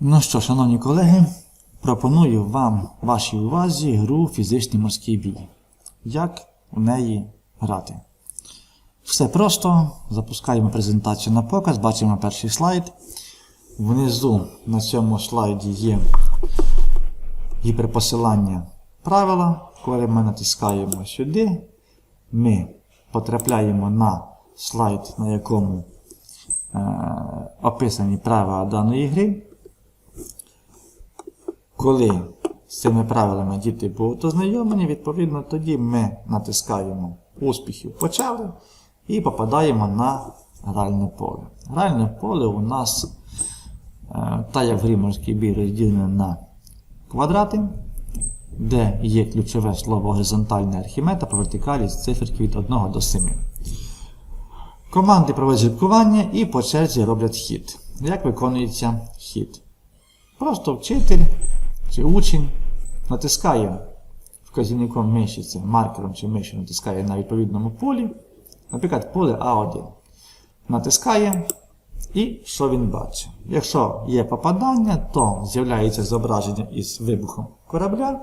Ну що, шановні колеги, пропоную вам вашій увазі гру Фізичний морський бій. Як у неї грати? Все просто. Запускаємо презентацію на показ, бачимо перший слайд. Внизу на цьому слайді є гіперпосилання правила. Коли ми натискаємо сюди, ми потрапляємо на слайд, на якому е, описані правила даної гри. Коли з цими правилами діти будуть ознайомлені, відповідно, тоді ми натискаємо успіхів почали і попадаємо на гральне поле. Гральне поле у нас, е, та як в грі морський бій, розділене на квадрати, де є ключове слово горизонтальне архімед, а по вертикалі з циферки від 1 до 7. Команди проводять жеребкування і по черзі роблять хід. Як виконується хід? Просто вчитель чи учень натискає вказівником миші, маркером чи миші натискає на відповідному полі, наприклад, поле А1. Натискає і що він бачить? Якщо є попадання, то з'являється зображення із вибухом корабля.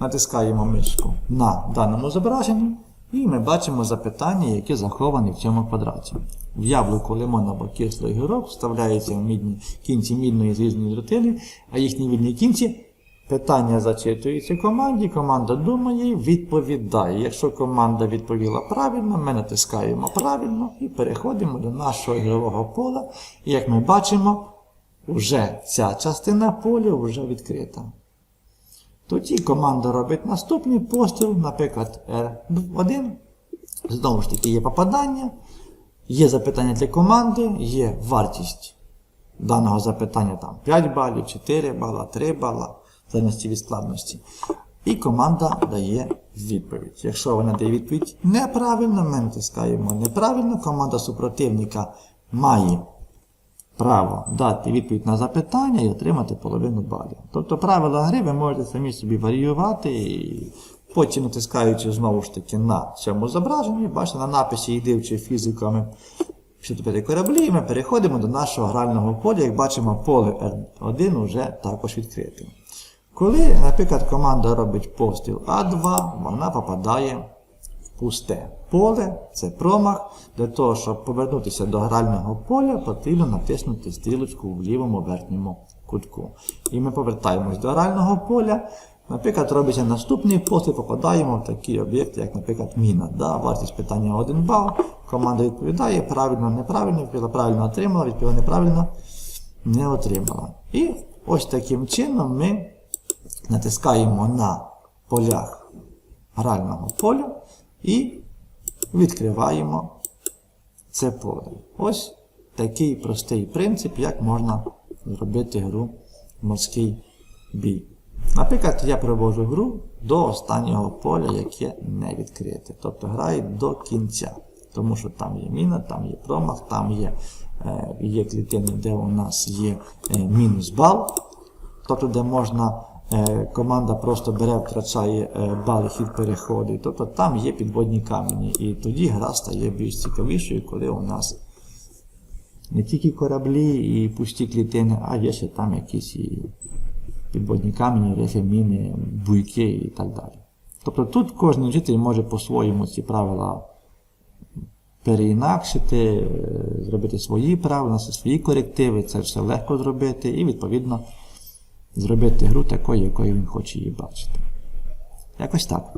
Натискаємо мишку на даному зображенні, і ми бачимо запитання, які заховані в цьому квадраті. В яблуко, лимон або кислий гірок вставляється в мідні кінці мідної зрізаної дротини, а їхні мідні кінці питання зачитується команді, команда думає відповідає. Якщо команда відповіла правильно, ми натискаємо правильно і переходимо до нашого ігрового поля. І як ми бачимо, вже ця частина поля вже відкрита. Тоді команда робить наступний постріл, наприклад, R1. Знову ж таки, є попадання, є запитання для команди, є вартість даного запитання там 5 балів, 4 бала, 3 бала, залежності від складності. І команда дає відповідь. Якщо вона дає відповідь неправильно, ми натискаємо неправильно, команда супротивника має право дати відповідь на запитання і отримати половину балів. Тобто правила гри ви можете самі собі варіювати, і потім натискаючи знову ж таки на цьому зображенні, бачите, на написі йдивчи фізиками чотири кораблі, ми переходимо до нашого грального поля, як бачимо, поле R1 вже також відкрите. Коли, наприклад, команда робить постріл А2, вона попадає в пусте поле, це промах. Для того, щоб повернутися до грального поля, потрібно натиснути стрілочку в лівому верхньому кутку. І ми повертаємось до грального поля. Наприклад, робиться наступний постріл, попадаємо в такі об'єкти, як, наприклад, міна. Да? Вартість питання 1 бал. Команда відповідає, правильно, неправильно, відповіла правильно отримала, відповіла неправильно, не отримала. І ось таким чином ми натискаємо на полях грального поля і відкриваємо це поле. Ось такий простий принцип, як можна зробити гру морський бій. Наприклад, я привожу гру до останнього поля, яке не відкрите. Тобто граю до кінця. Тому що там є міна, там є промах, там є, е, є клітини, де у нас є е, мінус бал. Тобто, де можна, команда просто бере, втрачає е, бали, хід переходить. Тобто там є підводні камені. І тоді гра стає більш цікавішою, коли у нас не тільки кораблі і пусті клітини, а є ще там якісь підводні камені, рифи, міни, буйки і так далі. Тобто тут кожен вчитель може по-своєму ці правила переінакшити, е, зробити свої правила, свої корективи, це все легко зробити і, відповідно, зробити гру такою, якою він хоче її бачити. Якось так.